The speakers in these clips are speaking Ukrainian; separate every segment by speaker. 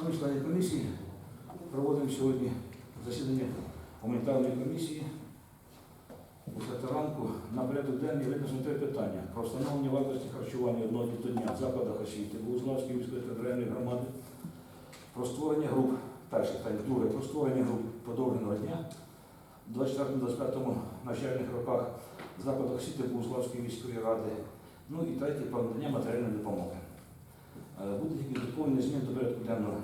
Speaker 1: Шановні члени комісії, проводимо сьогодні засідання гуманітарної комісії. Після ранку на порядок денний винесено три питання про встановлення вартості харчування одного дня в закладах освіти Богуславської міської територіальної громади, про створення груп, перше питання, друге, про створення груп подовженого дня в 24-25 навчальних роках в закладах освіти Богуславської міської ради. Ну і третє про надання матеріальної допомоги. Е, Буде якісь доповнення змін до порядку денного.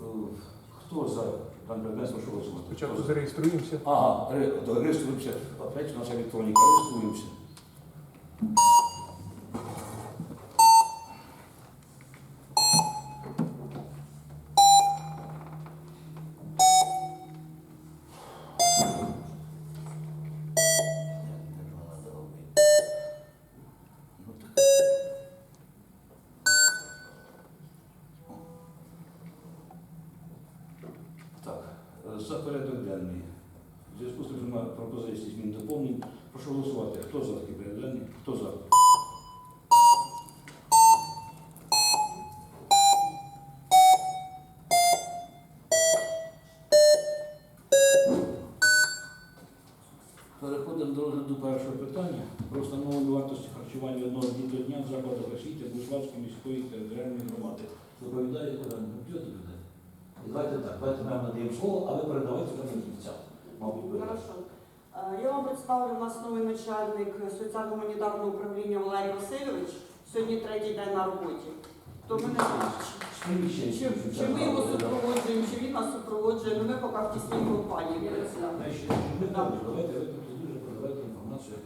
Speaker 1: Е, Хто за пан предмет, прошу голосувати?
Speaker 2: Спочатку зареєструємося.
Speaker 1: Ага, ре- реєструємося. Опять у нас електроніка, реєструємося. Так, е, за порядок денний. В зв'язку з тим, що немає пропозицій змін доповнень, прошу голосувати. Хто за такий порядок денний? Хто за? Переходимо до розгляду першого питання про встановлення вартості харчування одного дня дня в закладах освіти Буславської міської територіальної громади. Доповідає Олена Бюджет людей. Давайте так, давайте надаємо слово, а ви передавайте вже на кінця. Мабуть.
Speaker 3: Хорошо. Е, Я вам представлю у нас новий начальник соціально-гуманітарного управління Валерій Васильович. Сьогодні третій день на роботі. То ми не знаємо, чи, чи, чи ми його супроводжуємо, чи він нас супроводжує, ну ми поки в тісній компанії.
Speaker 1: Ми давайте дуже інформацію.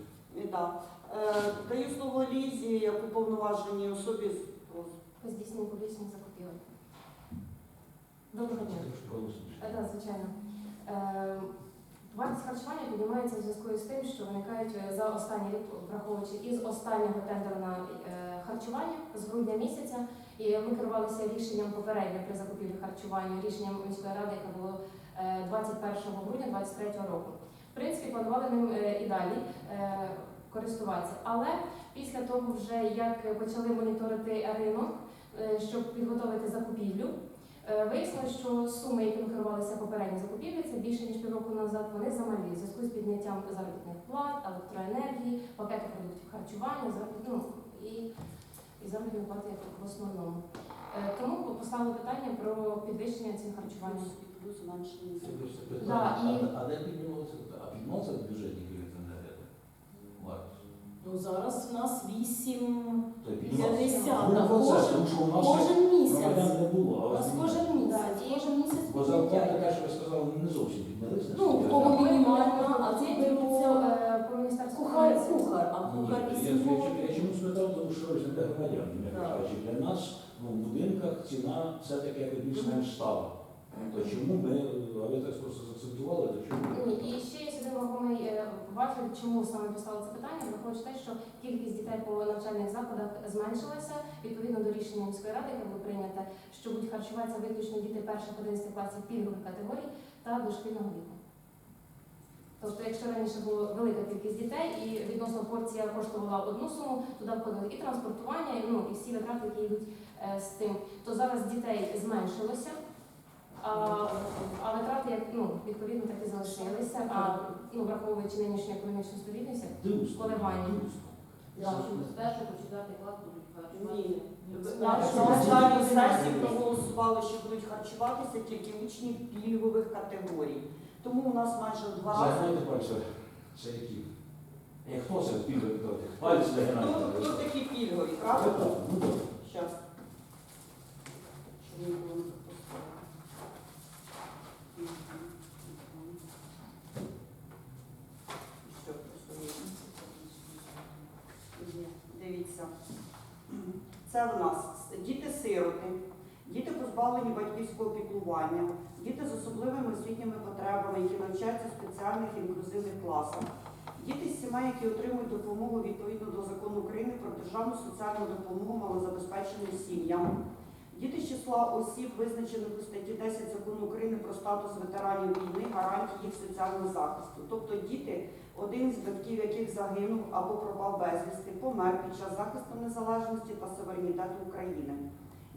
Speaker 3: Да. Е, Даю слово Лізі, як уповноваженій особі. з-
Speaker 4: По здійсненню публічних закупівель. Доброго дня. Так, звичайно. Е, Вартість харчування піднімається в зв'язку з тим, що виникають е, за останній рік, враховуючи із останнього тендеру на е, харчування з грудня місяця. І ми керувалися рішенням попередньо при закупівлі харчування, рішенням міської ради, яке було е, 21 грудня 2023 року. В принципі, планували ним і далі користуватися. Але після того, вже як почали моніторити ринок, щоб підготовити закупівлю, Вияснилось, що суми, якими керувалися попередні закупівлі, це більше ніж півроку назад. Вони замалі в зв'язку з підняттям заробітних плат, електроенергії, пакету продуктів харчування, ну, і, і заробітної плати як в основному. Е, Тому поставили питання про підвищення цін харчування.
Speaker 3: Плюс зменшення.
Speaker 1: Це просто
Speaker 4: Да,
Speaker 1: питання.
Speaker 4: і-
Speaker 1: А- де піднімалося? А піднімалося бюджетні електроенергетики?
Speaker 5: Ну зараз в нас 8
Speaker 1: То
Speaker 5: 50
Speaker 1: Ну,
Speaker 5: кожен,
Speaker 1: тому що у нас
Speaker 5: кожен місяць.
Speaker 1: не було.
Speaker 5: У нас кожен місяць,
Speaker 4: і-
Speaker 5: кожен місяць
Speaker 1: Бо зарплата, те, що ви сказали, не зовсім піднялися.
Speaker 5: Ну, в кого мінімальна, а це беруться
Speaker 4: е, по
Speaker 5: кухар, кухар, а кухар
Speaker 1: я, я,
Speaker 5: 8
Speaker 1: я, чому спитав, тому що ж для громадян, для нас ну, в будинках ціна все-таки більш-менш стала. То чому ми, а ви так просто заакцентували, то чому?
Speaker 4: Ні, і ще є один вагомий е, чому саме поставили це питання, враховуючи те, що кількість дітей по навчальних закладах зменшилася відповідно до рішення міської ради, яке було прийнято, що будуть харчуватися виключно діти перших 11 класів пільгових категорій та дошкільного віку. Тобто, якщо раніше була велика кількість дітей і відносно порція коштувала одну суму, туди входили і транспортування, і, ну, і всі витрати, які йдуть е, з тим, то зараз дітей зменшилося. А, а витрати, як ну, відповідно, так і залишилися. А ну, враховуючи нинішню економічну стабільність. Коливання.
Speaker 1: дивно.
Speaker 6: З першого по четвертий клас будуть харчувати.
Speaker 3: Ні.
Speaker 4: Ні.
Speaker 3: На сесії проголосували, що будуть харчуватися тільки учні пільгових категорій. Тому у нас майже два.
Speaker 1: Це які? Е, Хто це пільгові дати? Пальці загинайте.
Speaker 3: хто такі пільгові, правда?
Speaker 1: ну.
Speaker 3: Щас. Щоб не було запустити. Що, просто є. Є. Дивіться. Це в нас діти-сироти, діти позбавлені батьківського піклування, діти з особливими освітніми потребами, які навчаються в спеціальних інклюзивних класах, діти з сімей, які отримують допомогу відповідно до закону України про державну соціальну допомогу малозабезпеченим сім'ям, діти з числа осіб, визначених у статті 10 закону України про статус ветеранів війни, гарантії їх соціального захисту, тобто діти, один з батьків яких загинув або пропав безвісти, помер під час захисту незалежності та суверенітету України.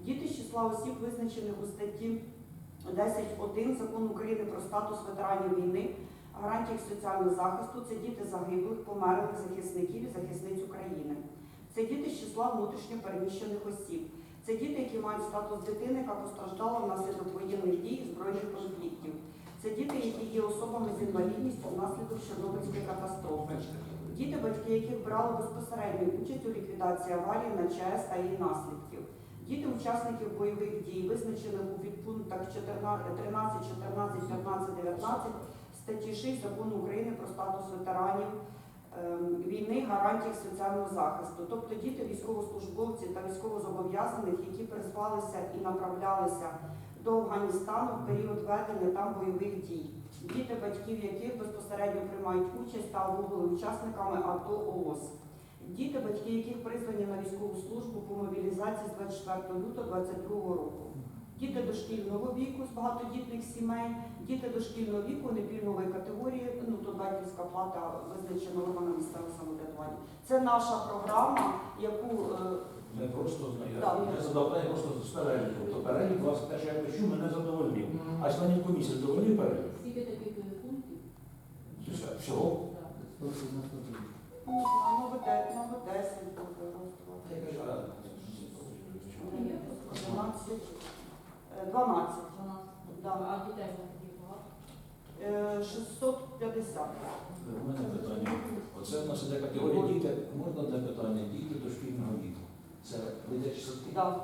Speaker 3: Діти з числа осіб, визначених у статті 10.1 Закону України про статус ветеранів війни, гарантії соціального захисту. Це діти загиблих, померлих захисників і захисниць України. Це діти з числа внутрішньо переміщених осіб. Це діти, які мають статус дитини, яка постраждала внаслідок воєнних дій і збройних конфліктів. Це діти, які є особами з інвалідністю внаслідок Чорнобильської катастрофи. Діти, батьки яких брали безпосередню участь у ліквідації аварії на ЧАЕС та її наслідків. Діти учасників бойових дій, визначених у підпунктах 14, 13, 14, 15, 19 статті 6 Закону України про статус ветеранів ем, війни, гарантій соціального захисту, тобто діти військовослужбовці та військовозобов'язаних, які призвалися і направлялися до Афганістану в період ведення там бойових дій. Діти, батьків яких безпосередньо приймають участь та або були учасниками АТО ООС. Діти, батьки яких призвані на військову службу по мобілізації з 24 лютого 2022 року. Діти дошкільного віку з багатодітних сімей, діти дошкільного віку непільнової категорії, ну тут батьківська плата визначена органом місцевого самоврядування. Це наша програма, яку е,
Speaker 1: Ми просто я задав питання просто з переліку. Тобто перелік вас те, що я пишу, мене задовольнив. А членів комісії задовольнив перелік?
Speaker 6: Скільки таких е, пунктів?
Speaker 1: Всього?
Speaker 6: Так.
Speaker 3: ну, 10, номер 10 буде
Speaker 1: Я кажу, а,
Speaker 3: 12, е, 12,
Speaker 6: 12. А дітей багато?
Speaker 3: е, 650.
Speaker 1: У мене питання. Оце в нас іде категорія діти. Можна одне питання? Діти дошкільного віку. Це дитячі садки?
Speaker 3: Да.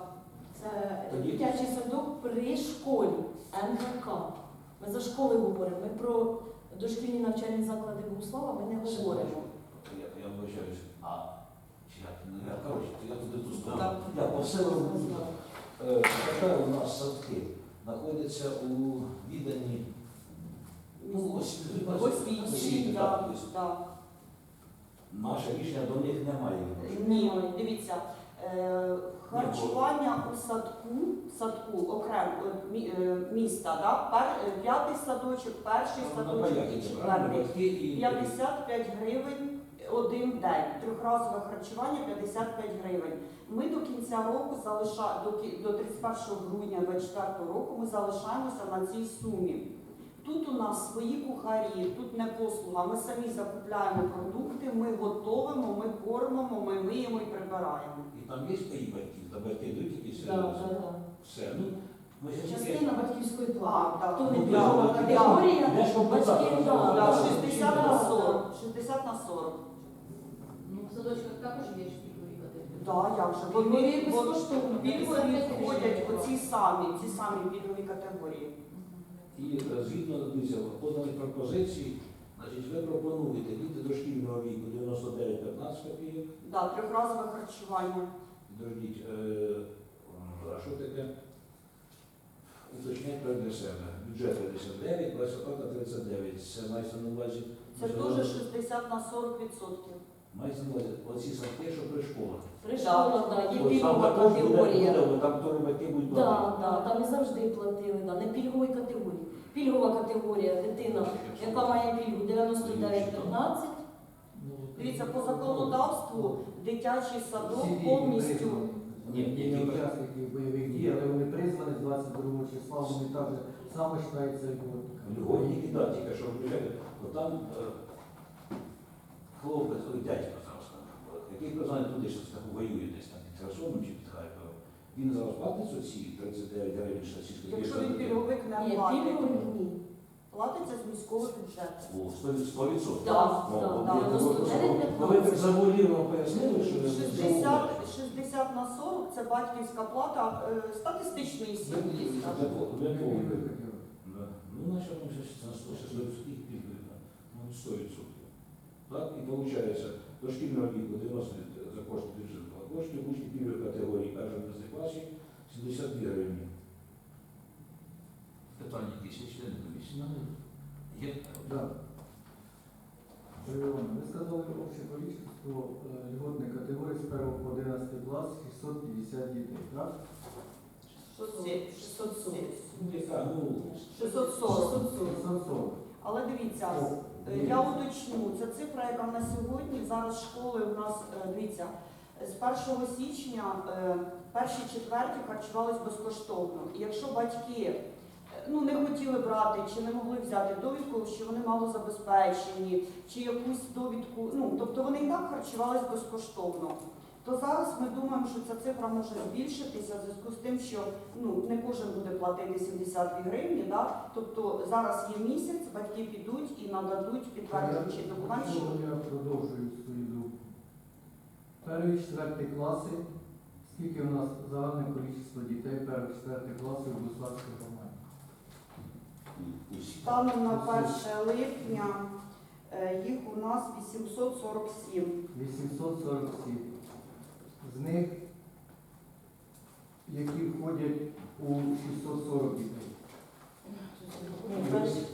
Speaker 5: Це
Speaker 1: Тоді-
Speaker 5: дитячий садок при школі МГК. Ми за школи говоримо. Ми про дошкільні навчальні заклади Богуслава ми не говоримо.
Speaker 1: Я, я вибачаюсь. А, чи як? Ну, я, коротше, я туди ту
Speaker 3: Так.
Speaker 1: Я по селам буду. Е, Тепер у нас садки знаходяться у відданні ну, освіти. Освіти,
Speaker 3: да,
Speaker 1: так, тобто
Speaker 3: да.
Speaker 1: Наше рішення до них немає.
Speaker 3: Ні, дивіться, харчування у садку, садку окремо е, е, міста, да? Пер, е, п'ятий садочок, перший
Speaker 1: Ну,
Speaker 3: садочок і четвертий.
Speaker 1: Батьки і
Speaker 3: 55 гривень один день. Трьохразове харчування 55 гривень. Ми до кінця року залиша до, кі- до 31 грудня 2024 року ми залишаємося на цій сумі. Тут у нас свої кухарі, тут не послуга. Ми самі закупляємо продукти, ми готовимо, ми кормимо, ми миємо і прибираємо.
Speaker 1: І там є свої батьки, та батьки йдуть якісь
Speaker 5: Да, да, да.
Speaker 1: все. Ну, ми
Speaker 5: Частина батьківської плати.
Speaker 3: так.
Speaker 5: То не
Speaker 1: Ну,
Speaker 5: категорія,
Speaker 1: да,
Speaker 5: Да,
Speaker 3: да. 60 на 40. 60 на 40.
Speaker 6: Ну, в садочках також є ж пільгові категорії.
Speaker 3: Да, як же?
Speaker 5: Вони
Speaker 3: Вони
Speaker 5: безкоштовно.
Speaker 3: пільгові входять оці самі, ці самі пільгові категорії.
Speaker 1: І е, згідно дивіться, поданих пропозицій, значить, ви пропонуєте діти дошкільного віку 99-15 копійок.
Speaker 3: Да, трьохразове харчування.
Speaker 1: Дождіть, е, а що таке? Уточнять для себе. Бюджет 59, клас оплата 39. Це мається на увазі.
Speaker 3: Це дуже 60 на 40 відсотків.
Speaker 1: Мається на увазі оці садки, що при школах.
Speaker 5: При школах, да, є пільгова
Speaker 1: також буде,
Speaker 5: категорія.
Speaker 1: буде, там теж батьки будуть
Speaker 5: Да,
Speaker 1: платити.
Speaker 5: да, там і завжди платили, да, не пільгової категорії. Пільгова категорія дитина, яка має пільгу 99-15.
Speaker 3: Дивіться, по законодавству дитячий садок повністю.
Speaker 1: Ні, ні,
Speaker 2: Є
Speaker 1: ні,
Speaker 2: учасників бойових дій, але вони призвані з 22 числа, вони так же само вважаються льготниками.
Speaker 1: Льготники, да, тільки що виявляєте, бо там е, хлопець, ой, дядько зараз, який призваний туди, що так воює десь там під Херсоном чи під Харковом, він зараз платить оці 39 гривень, що ці
Speaker 3: Якщо він пільговик не платить,
Speaker 5: ні.
Speaker 3: платиться з міського бюджету.
Speaker 1: О, 100 відсотків.
Speaker 5: Да,
Speaker 1: Ну,
Speaker 5: да,
Speaker 1: от
Speaker 3: да,
Speaker 1: я думаю,
Speaker 5: 99,
Speaker 1: що Ви так завуалірно пояснили, що
Speaker 3: 60, 60 на 40 це батьківська плата е, статистичної сім'ї. скажімо.
Speaker 1: Ну, значить, ну, на 100, щось ви всіх пільгові, да. ну, 100 відсотків. Так, і виходить, дошкільного віку 90 за кошти бюджету, а кошти учні пільгової категорії першого класі класі 72 гривні. Питання якісь є члени комісії? Є?
Speaker 2: Іванович, Ви сказали общу количество е, льготних категорій з 1 по 11 клас 650 дітей, так?
Speaker 3: 670. 670.
Speaker 1: Ну,
Speaker 3: 640.
Speaker 2: 640.
Speaker 3: Але дивіться, я уточню, це цифра, яка на сьогодні зараз школи у нас е, дивіться. З 1 січня е, перші четверті харчувались безкоштовно. І якщо батьки е, ну, не хотіли брати чи не могли взяти довідку, що вони мало забезпечені, чи якусь довідку, ну тобто вони і так харчувались безкоштовно. То зараз ми думаємо, що ця цифра може збільшитися в зв'язку з тим, що ну не кожен буде платити 72 гривні. Да? Тобто зараз є місяць, батьки підуть і нададуть підтверджуючий документ. що-
Speaker 2: я продовжую свою думку. Перші четверті класи, скільки у нас загальне кількість дітей перших четвертих класів у Буславській громаді?
Speaker 3: Станом на 1 липня е, їх у нас 847.
Speaker 2: 847. З них, які входять у 640 дітей.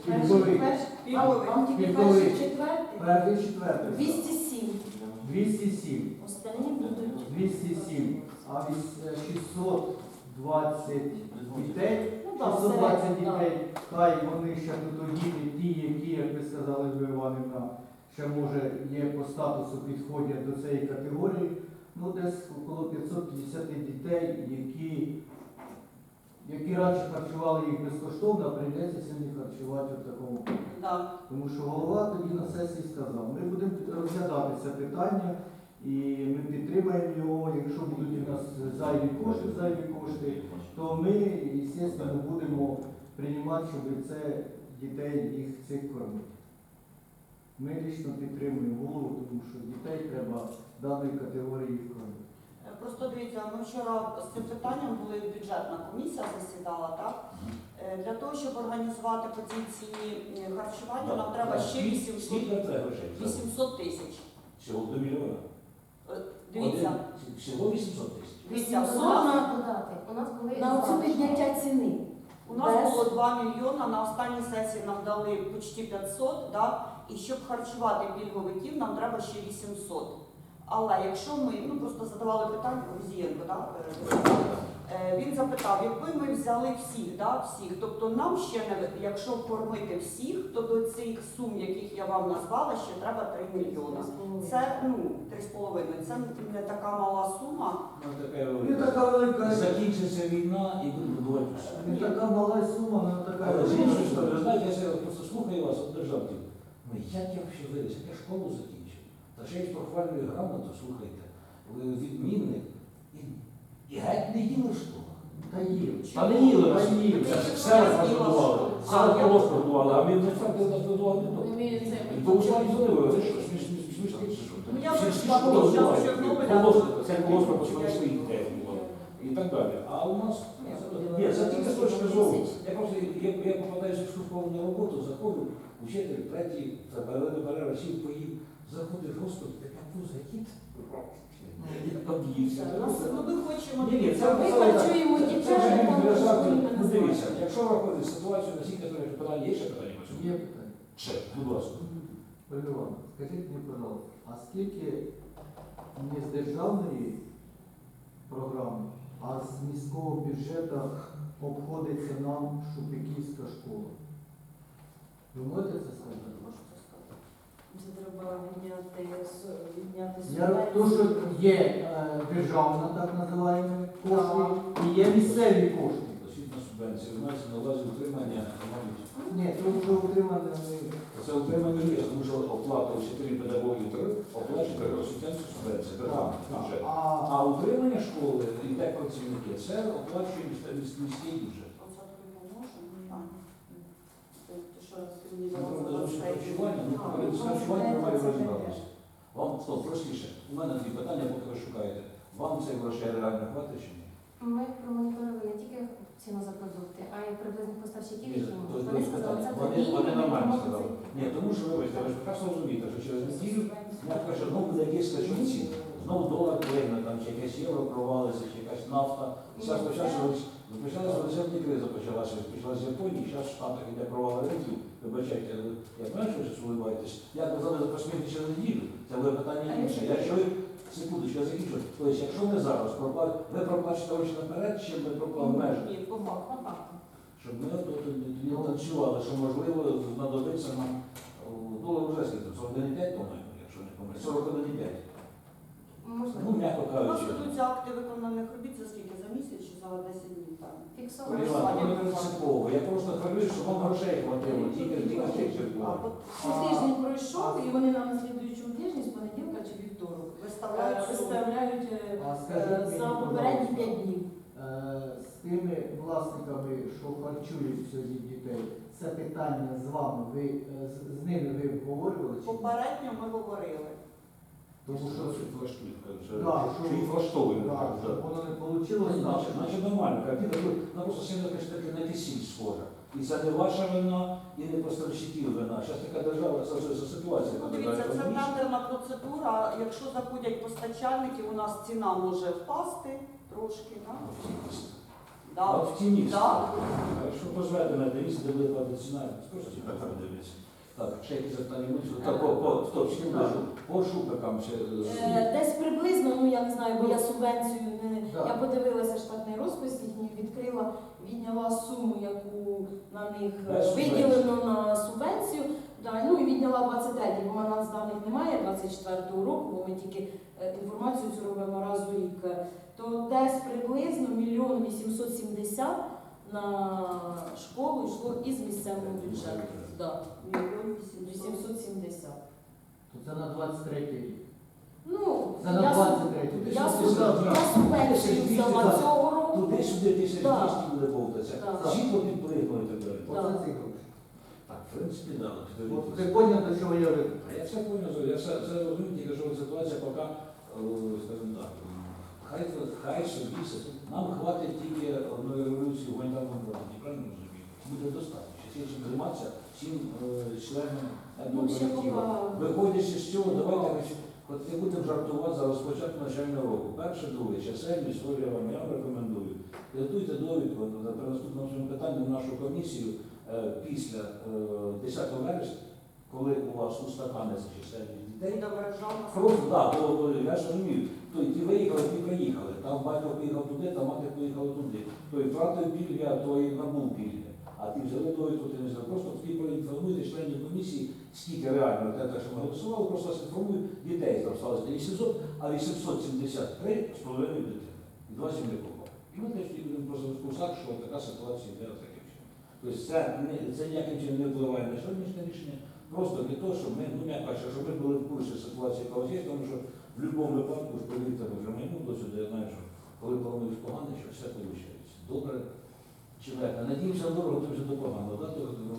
Speaker 2: Пільговий.
Speaker 3: Пільговий.
Speaker 2: Перший четвертий.
Speaker 5: 207.
Speaker 2: 207.
Speaker 5: Останні будуть.
Speaker 2: 207. А віс- е, 620 дітей.
Speaker 5: Ну так,
Speaker 2: 620
Speaker 5: середньо, так.
Speaker 2: дітей, хай вони ще тут діти, ті, які, як ви сказали, Іванівна, ще може є по статусу підходять до цієї категорії. Ну, десь около 550 дітей, які, які раніше харчували їх безкоштовно, а прийдеться сьогодні харчувати в такому.
Speaker 3: Да.
Speaker 2: Тому що голова тоді на сесії сказав, ми будемо розглядати це питання і ми підтримаємо його, якщо будуть у нас зайві кошти, зайві кошти, то ми, звісно, будемо приймати, щоб це дітей їх цих кормити. Ми лично підтримуємо голову, тому що дітей треба даної категорії кормити.
Speaker 3: Е, Просто дивіться, ми вчора з цим питанням були бюджетна комісія засідала, так? Е, Для того, щоб організувати по цій ціні е, харчування, нам треба ще 800,
Speaker 1: Скільки треба грошей?
Speaker 3: 800 тисяч.
Speaker 1: Всього до мільйона.
Speaker 3: Дивіться,
Speaker 1: Всього 800 тисяч.
Speaker 3: дивіться, у
Speaker 4: Можна
Speaker 3: нас,
Speaker 4: додати. У нас були
Speaker 5: На оцю підняття ціни.
Speaker 3: у нас було 2 мільйона, на останній сесії нам дали почти 500, да? І щоб харчувати пільговиків, нам треба ще 800. Але якщо ми, ну просто задавали питання Гузієнко, да? е, Е, Він запитав, якби ми взяли всіх, да, всіх, тобто нам ще не якщо кормити всіх, то до цих сум, яких я вам назвала, ще треба 3 мільйони. Це ну 3,5. Це не така мала сума.
Speaker 1: Ну,
Speaker 2: Не така велика,
Speaker 1: Закінчиться війна і будувати
Speaker 2: не така мала сума, але така
Speaker 1: ви знаєте, я просто слухаю вас, от державці. Ну як я взагалі виріс, як я школу закінчив? Та ще й з похвальною грамотою, слухайте, відмінник. І, і геть не їли в школах.
Speaker 2: Та їм.
Speaker 1: Та не їли,
Speaker 2: Та їм.
Speaker 1: все нас годували. Все
Speaker 3: А,
Speaker 1: нас годували, а ми не факти нас годували не
Speaker 6: це
Speaker 1: І то ушла і зробили, ви що, смішні, що?
Speaker 3: Ну, я що
Speaker 1: Колоска, Це колоска по своїй своїй. І так далі. А у нас ні, це тільки з точки зору. Я просто я, я попадаю в школу роботу, заходжу, учитель третій, перерва, перерва, сів поїв, заходиш, господи, така пуза, кіт. Об'ївся.
Speaker 3: Ну ми хочемо
Speaker 5: Ми харчуємо дітей,
Speaker 1: Ну дивіться, якщо виходить ситуацію, на наскільки питання є ще питання?
Speaker 2: Є питання.
Speaker 1: Ще, будь ласка.
Speaker 2: Ольга скажіть мені, пожалуйста, а скільки не з державної програми, а з міського бюджету обходиться нам Шупиківська школа? Ви можете це сказати?
Speaker 5: Це треба відняти відняти
Speaker 2: Я то, що є е, державна, так називаємо, кошти, і є місцеві кошти.
Speaker 1: Освітня субвенція, у нас на увазі утримання, мабуть,
Speaker 2: Ні, тому що утримане.
Speaker 1: Це утримання є, тому що оплата вчителів педагогів оплачує освітянська субвенція, державний бюджет.
Speaker 2: А,
Speaker 1: А утримання школи і те працівники, це оплачує міс- міс- міський бюджет. Ну, про зовсім харчування, ну,
Speaker 5: А,
Speaker 1: коли з
Speaker 5: ну,
Speaker 1: харчуванням
Speaker 5: це
Speaker 1: немає
Speaker 5: це
Speaker 1: розібратися. Вам стоп, простіше. У мене дві питання, поки ви шукаєте. Вам цей грошей реально хватить чи ні?
Speaker 4: Ми промоніторили не тільки ціну за продукти, а й приблизних поставщиків, які. Вони сказали, це.
Speaker 1: Вони,
Speaker 4: тобі,
Speaker 1: вони нормально сказали. Ні, тому що вибачте, ви ж прекрасно розумієте, що через неділю я кажу, знову буде якісь скачок цін. Знову долар плигне, там чи якесь євро провалиться, чи якась нафта. Зараз почалася почалася величезна криза, почалася, почалася з Японії, зараз в Штатах іде провал ринків. Вибачайте, ви- я знаю, що ви щось улибаєтесь. Я казав, за посміхи через неділю. Це буде питання інше. Якщо ви секундочку, я закінчу. Тобто, якщо ми зараз ви проплачуєте гроші наперед, чи ми проплачуємо в межах?
Speaker 3: Ні, по факту.
Speaker 1: Щоб ми не танцювали, що можливо знадобиться нам ну вже скільки, 41,5, по-моєму, якщо не помиляюсь, 41,5. Ну, м'яко кажучи.
Speaker 3: Ведуться акти виконаних робіт за скільки? За місяць чи за 10 днів там?
Speaker 4: Фіксовано.
Speaker 1: Я просто хвилююсь, що вам грошей хватило, тільки тільки
Speaker 3: А от
Speaker 5: Тиждень пройшов, і вони нам на слідуючому тижні з понеділка чи вівторок
Speaker 3: виставляють
Speaker 5: виставляють е,
Speaker 2: А скажіть
Speaker 5: е,
Speaker 2: мені,
Speaker 5: за попередні
Speaker 2: ласка,
Speaker 5: 5 днів.
Speaker 2: Е, З тими власниками, що харчують сьогодні дітей, це питання з вами, ви е, з- з ними ви обговорювали? чи ні?
Speaker 3: Попередньо ми говорили.
Speaker 2: Тому що
Speaker 1: Да,
Speaker 2: Да,
Speaker 1: що
Speaker 2: що-
Speaker 1: їх влаштовує.
Speaker 2: да,
Speaker 1: так,
Speaker 2: щоб воно не вийшло.
Speaker 1: Значить, значить нормально, картина, ну, просто сильно якась таки на кисіль схожа. І це не ваша вина, і не поставщиків вина. Зараз така держава, це вже ситуація.
Speaker 3: Ну,
Speaker 1: така,
Speaker 3: дивіться, це
Speaker 1: розумієш?
Speaker 3: тендерна процедура. Якщо заходять постачальники, у нас ціна може впасти трошки. Да? Да.
Speaker 1: От в тіні.
Speaker 3: Да.
Speaker 1: Що дивіться, де буде падати ціна. Скажіть, як там дивиться. Так, ще якісь запитання будуть? Так, по, по, стоп, ще По ще.
Speaker 5: Е, Десь приблизно, ну я не знаю, бо я субвенцію не
Speaker 2: Да.
Speaker 5: я подивилася штатний розпис їхній, відкрила, відняла суму, яку на них е,
Speaker 1: Без
Speaker 5: виділено на субвенцію. Да, ну і відняла 23, бо в нас даних немає 24-го року, бо ми тільки е, інформацію цю робимо раз у рік. Е, То десь приблизно мільйон 870 на школу йшло із місцевого бюджету. Да,
Speaker 3: Мільйон вісімсот.
Speaker 5: 870.
Speaker 2: То це на 23 рік.
Speaker 5: Ну,
Speaker 2: Це на
Speaker 5: я,
Speaker 2: 23 рік.
Speaker 1: Туди
Speaker 5: я,
Speaker 1: сюди,
Speaker 5: суб-
Speaker 1: да.
Speaker 5: я субвенцію взяла цього року.
Speaker 1: Туди-сюди тисяч
Speaker 5: Да.
Speaker 1: двісті буде бовтатися.
Speaker 5: Да.
Speaker 1: Світло підплигнуло і так далі.
Speaker 2: Оце ці.
Speaker 1: Так, в принципі, да.
Speaker 2: От ви поняли, до чого я веду?
Speaker 1: А Я все понял, я все, все розумію, тільки що ситуація поки, е, скажімо так, м, хай, хай собі, се- нам хватить тільки одної революції в гуманітарному фронті, правильно розумію? Буде достатньо. Ще чим займатися всім е, членам
Speaker 5: Ну,
Speaker 1: Виходячи з цього, давайте значить, от не будемо жартувати за розпочатку навчального року. Перше, друге, чисельні історія вам я вам рекомендую. Підготуйте довідку на при наступному своєму питанні в нашу комісію е, після е, 10 вересня, коли у вас устаканиться чисельність дітей. Просто бо я ж розумію, то ті виїхали, ті приїхали. Там батько поїхав туди, там мати поїхала туди. Той втратив пільги, а той набув пільги. А ти взяли довідку, ти не взяв. Просто тоді проінформуйте членів комісії, скільки реально те, що ми голосували, просто інформую дітей там сталося не 800, а 873 з половиною дитини. І два землякова. І ми теж будемо просто розпускати, що така ситуація йде таким чином. Тобто це, не, це ніяким чином не впливає на сьогоднішнє рішення. Просто для того, щоб ми, ну я кажу, щоб ми були в курсі ситуації, яка є, тому що в будь-якому випадку, ж повірте, ми вже маємо досвід, я знаю, що коли плануєш погано, що все виходить. Добре. Чоловіка, надіємося, дорого, то вже непогано. Да?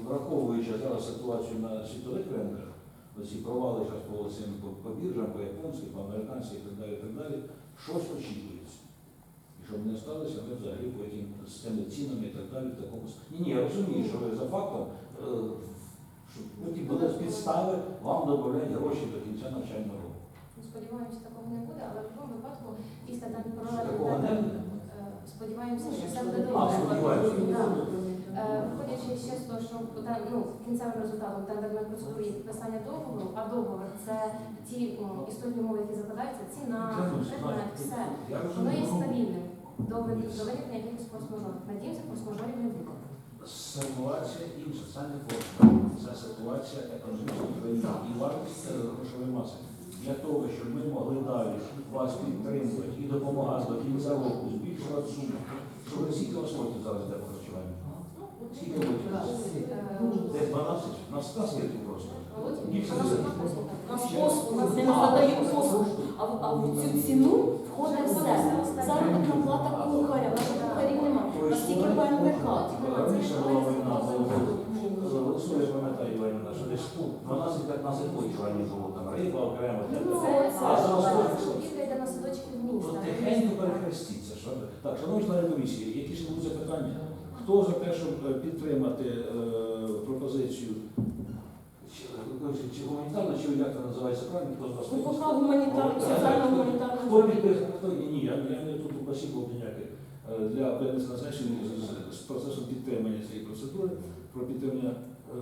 Speaker 1: Враховуючи зараз ситуацію на світових ринках, оці провали зараз по цим по, по біржам, по японським, по американським і так далі, і так далі, щось очікується. І щоб не сталося, ми взагалі потім з цими цінами і так далі в такому. Ні, ні, я розумію, що ви за фактом, е, щоб потім були підстави вам додати гроші до кінця навчального року.
Speaker 4: Сподіваємося, такого не буде, але в будь-якому випадку після там
Speaker 1: Такого не
Speaker 4: проведення
Speaker 1: буде?
Speaker 4: Сподіваємося, що все буде добре. Е, Виходячи ще з того, що ну, кінцевим результатом тендерної процедури є підписання договору, а договор це ті м, істотні умови, які закладаються, ціна, предмет, все. Воно є стабільним до вин- до виникнення якихось форс-мажорів. Надіємося, форс-мажорів не буде.
Speaker 1: Ситуація інша, це не форс. Це ситуація економічної країни і вартість е, грошової маси. Для того, щоб ми могли далі вас підтримувати і допомагати до кінця року збільшувати суму. Що ви скільки у зараз йде по харчуванню? Скільки Десь 12? На 100 скільки просто? Більше
Speaker 4: нас
Speaker 1: не
Speaker 5: надають послуги, а, в- цю ціну входить все. Заробітна плата кухаря, наших кухарів немає. У нас тільки по НВК.
Speaker 1: Раніше була війна, голосує, пам'ятаю, Іванівна, що десь 12-15 почувань було, там риба окремо.
Speaker 5: Ну,
Speaker 1: А
Speaker 4: це йде на садочки в
Speaker 1: От. Тихенько перехрестіться. Що? ви. Так, шановні члени комісії, які ще будуть запитання? Хто за те, щоб е, підтримати е, пропозицію? Чи, е, чи гуманітарна, чи як це називається правильно? Хто з вас?
Speaker 5: Ну, поки гуманітарно, соціально-гуманітарно
Speaker 1: Хто підтримує? Хто ні, ні, я, я не тут посібок ніяких. Е, Для винесення з, з, з процесом підтримання цієї процедури про підтримання е,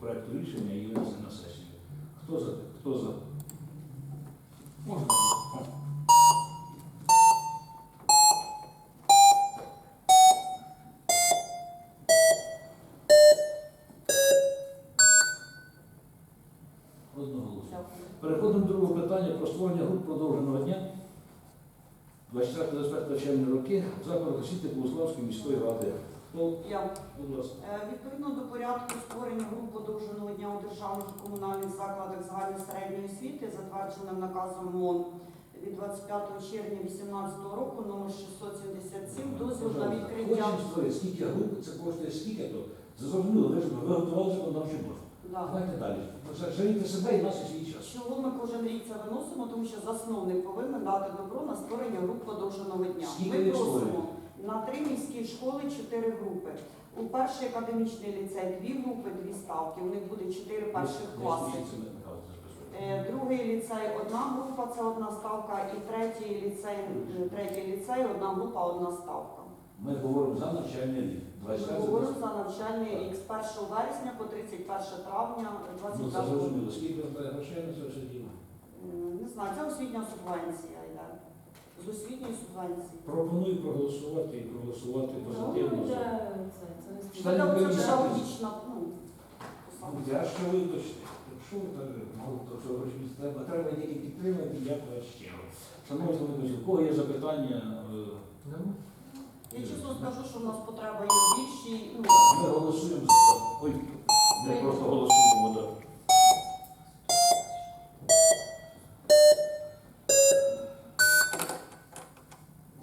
Speaker 1: проекту рішення і винесення на сесію. Хто за? Хто за? Можна. Переходимо до другого питання про створення груп продовженого дня 24-25 червня роки в закладах освіти Богославської міської ради. Хто?
Speaker 3: Я
Speaker 1: Будь ласка.
Speaker 3: Е, Відповідно до порядку створення груп подовженого дня у державних і комунальних закладах загальної середньої освіти, затвердженим наказом МОН від 25 червня 2018 року номер 677, дозвіл на відкриття.
Speaker 1: Створити, скільки груп, це коштує скільки, то зрозуміло, ви ж ви готували законодавчу базу. Давайте далі. Жалійте себе і нас і свій час.
Speaker 3: Чого ми кожен рік це виносимо, тому що засновник повинен дати добро на створення груп подовженого дня.
Speaker 1: Скільки
Speaker 3: Ми просимо? На три міські школи чотири групи. У перший академічний ліцей дві групи, дві ставки. У них буде чотири перших класи. Е, Другий ліцей одна група, це одна ставка, і третій ліцей, е, третій ліцей одна група, одна ставка.
Speaker 1: Ми говоримо за навчальний рік.
Speaker 3: Ми говоримо за навчальний рік з 1 вересня по 31 травня
Speaker 1: Ну, це зрозуміло. Скільки грошей на це все діло?
Speaker 3: Не знаю, це освітня субвенція. З освітньої субвенції.
Speaker 1: Пропоную проголосувати і проголосувати позитивно.
Speaker 5: Ну,
Speaker 1: за-
Speaker 5: це, це, це не
Speaker 3: Це
Speaker 1: комісії.
Speaker 3: педагогічна, ну,
Speaker 1: Ну, Я що вибачте, якщо ви так мало то що гроші треба, треба тільки підтримати, вас щиро. Шановні колеги, у кого є запитання? е,
Speaker 3: Я чесно скажу, що в нас потреба є більші. Ну,
Speaker 1: Ми голосуємо за це. Ой, ми просто голосуємо. Да.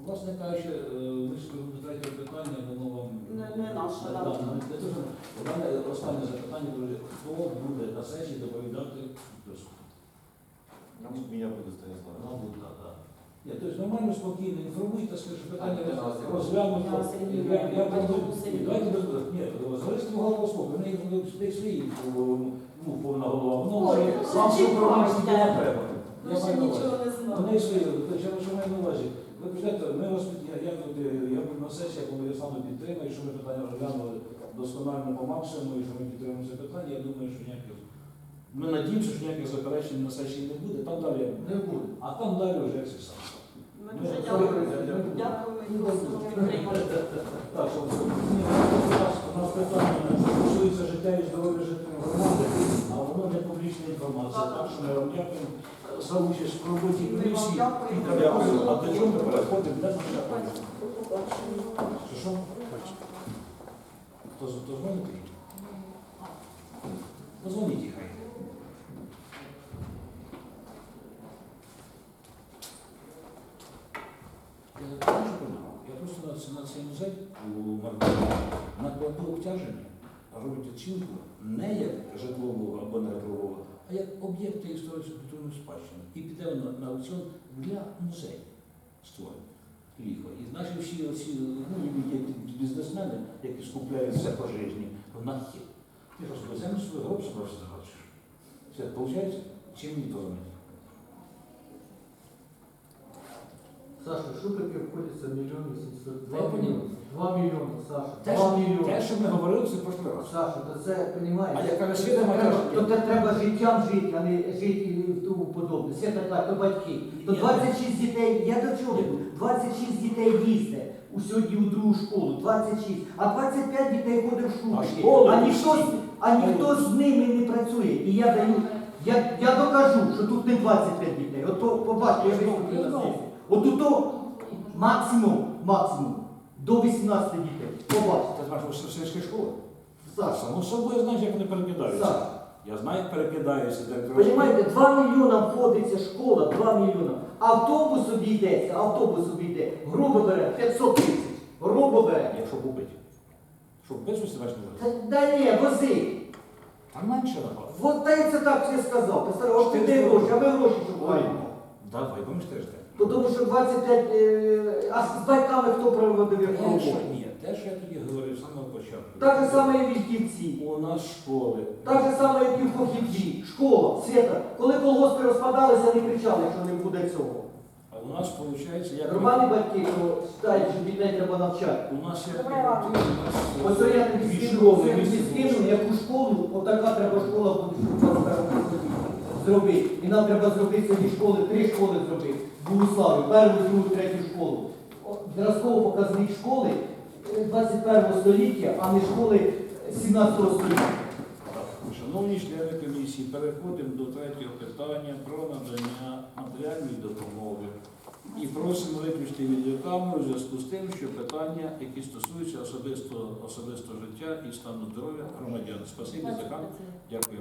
Speaker 1: Власне кажучи, е, ми ж до третього питання, воно вам
Speaker 3: Не- не наше,
Speaker 1: да.
Speaker 3: да.
Speaker 1: не- не те, що- У мене останнє запитання, друзі, хто буде на сесії доповідати списку?
Speaker 7: Меня буде Станіслав.
Speaker 1: Мабуть, так, так. Ні, тобто нормально, спокійно інформуйте, скажіть, що питання
Speaker 7: А,
Speaker 1: роз-
Speaker 7: я-
Speaker 1: розглянуто.
Speaker 5: Я
Speaker 1: Я, я, правда,
Speaker 5: Сергій.
Speaker 1: давайте без Ні, залиште голову спокою, вони вони свої, ну, повна голова. Ну,
Speaker 5: Ой,
Speaker 1: вже
Speaker 5: ну,
Speaker 1: вам
Speaker 5: зачекайте.
Speaker 1: супервізії не треба.
Speaker 5: Ми
Speaker 1: Я
Speaker 5: ще
Speaker 1: маю на увазі.
Speaker 5: нічого не знаємо.
Speaker 1: Вони свої, що що маю на увазі. Ви почнете, ми вас, я, я, тут, е, я був на сесії, коли я саме підтримую, що ми питання розглянули досконально по максимуму, і що ми підтримуємо це питання, я думаю, що ніяких, ми надіємося, що ніяких заперечень на сесії не буде, там далі,
Speaker 2: Не буде.
Speaker 1: а там далі вже все саме.
Speaker 3: Ми
Speaker 1: Ми-
Speaker 3: дуже дякуємо.
Speaker 1: Дякую.
Speaker 3: Дякуємо і.
Speaker 1: Так, що у нас, питання стосується життя і здоров'я жителів громади, а воно не публічна інформація.
Speaker 3: Так.
Speaker 1: Що ми вам дякуємо за участь в роботі комісії. І дякую. А до чого ми переходимо? Де наша? Що що? Хто дзвонить? Позвоніть їй хай. Я не знаю, що. Я просто на, на цей музей у Маргариті накладу обтяження, роблять оцінку не як житлового або не а як об'єкти історико-культурної спадщини. І піде на, на аукціон для музею створення. Ліхо. І наші всі оці ну, бізнесмени, які скупляють по житті, в є. Ти землю свою просто захочеш. Все, виходить, чим мені то
Speaker 2: Саша, що таке входиться мільйон вісімсот?
Speaker 1: Та я
Speaker 2: Два
Speaker 1: поняв.
Speaker 2: мільйони. Два мільйони, Саша.
Speaker 1: Те,
Speaker 2: Два
Speaker 1: що, те,
Speaker 2: мільйони.
Speaker 1: що ми говорили, це прошлий раз.
Speaker 2: Саша, то це?
Speaker 1: А я кажу,
Speaker 2: Це
Speaker 1: світа
Speaker 2: треба- То це треба життям жити, а не жити і в тому подобне. Свята так, то батьки. То
Speaker 1: Ні.
Speaker 2: 26 дітей, я до чого? йду? 26 дітей їсти. У сьогодні у другу школу, 26. А 25 дітей ходить в
Speaker 1: А школи
Speaker 2: А ніхто, з- а ніхто з ними не працює. І я даю, я, я докажу, що тут не 25 дітей. От по- побачите, я виступлю на сесії. От то максимум, максимум, до 18 дітей. Побачите.
Speaker 1: Ти знаєш, що сільській школі?
Speaker 2: Саша,
Speaker 1: Само собою знаєш, як вони перекидаються.
Speaker 2: Саша.
Speaker 1: Я знаю, як перекидаються. Де
Speaker 2: 2 мільйона входиться школа, 2 мільйона. Автобус обійдеться, автобус обійде. Грубо бере 500 тисяч. Грубо бере.
Speaker 1: Якщо купити. Щоб без усі бачиш не
Speaker 2: Та да ні, вози.
Speaker 1: А менше набагато.
Speaker 2: Вот та я це так все сказав. Представляєш, от ти гроші, а ми гроші шукаємо.
Speaker 1: Давай, будемо стежити.
Speaker 2: Бо Тому що 25, е, а з батьками хто проводив як
Speaker 1: Те, що ні, те, що я тоді говорив з самого початку.
Speaker 2: Так же саме і в Вільхівці.
Speaker 1: У нас школи.
Speaker 2: Так же саме, як і в Кохівці. Школа, свята. Коли колгоспи розпадалися, не кричали, що не буде цього.
Speaker 1: А у нас виходить, як
Speaker 2: Нормальні батьки, що вважають, що дітей треба навчати.
Speaker 1: у нас як.
Speaker 2: Ось я тобі скину, яку школу, отака треба школа буде зробити. І нам треба зробити сьогодні школи, три школи зробити. В Богуславі, першу, другу, третю школу. Зразково показник школи е, 21 століття, а не школи 17 століття.
Speaker 1: Шановні члени комісії, переходимо до третього питання про надання матеріальної допомоги. І просимо виключити відеокамеру в зв'язку з тим, що питання, які стосуються особисто, життя і стану здоров'я громадян. Спасибі за кам- Дякую.